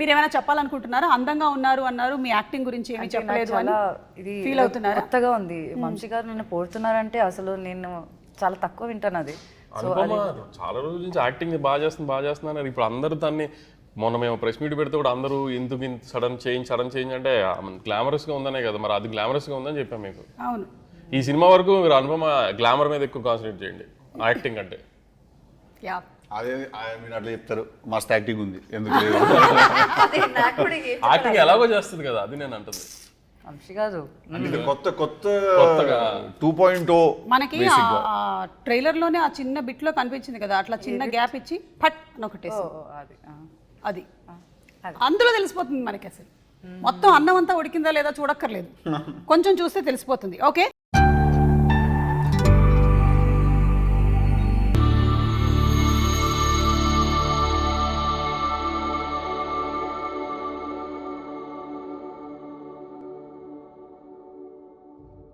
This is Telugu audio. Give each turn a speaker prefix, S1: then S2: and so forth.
S1: మీరు ఏమైనా చెప్పాలనుకుంటున్నారా? అందంగా ఉన్నారు అన్నారు మీ యాక్టింగ్ గురించి ఏమీ చెప్పలేదు అని
S2: ఇది
S1: ఫీల్ అవుతున్నారా?
S2: కొత్తగా ఉంది. వంశీ గారు నన్ను పోడుతున్నారంటే అసలు నేను చాలా తక్కువ వింటాను అది.
S3: చాలా రోజుల నుంచి యాక్టింగ్ బాగా చేస్తుంది బాగా చేస్తున్నారు ఇప్పుడు అందరూ దాన్ని మొన్న మేము ప్రెస్ మీట్ పెడితే కూడా అందరూ ఎందుకు ఇంత సడన్ చేంజ్ సడన్ చేంజ్ అంటే గ్లామరస్గా ఉందనే కదా మరి అది గ్లామరస్గా ఉందని చెప్పాం మీకు.
S1: అవును.
S3: ఈ సినిమా వరకు మీరు అనుపమ గ్లామర్ మీద ఎక్కువ కాన్సన్ట్రేట్ చేయండి యాక్టింగ్ అంటే.
S4: అదే ఆయన మీరు అట్లా చెప్తారు మస్త్ యాక్టింగ్ ఉంది ఎందుకు లేదు?
S3: యాక్టింగ్ ఎలాగో చేస్తుంది కదా అది నేను అంటుంది.
S2: వంశీ గారు.
S4: అంటే ఇది కొత్త కొత్త
S3: కొత్తగా.
S4: టూ పాయింట్ ఓ
S1: మనకి ట్రైలర్లోనే ఆ చిన్న బిట్లో కనిపించింది కదా అట్లా చిన్న గ్యాప్ ఇచ్చి ఫట్
S2: ఆ.
S1: అది. అందులో తెలిసిపోతుంది మనకి అసలు. మొత్తం అన్నం అంతా ఉడికిందా లేదా చూడక్కర్లేదు. కొంచెం చూస్తే తెలిసిపోతుంది. ఓకే?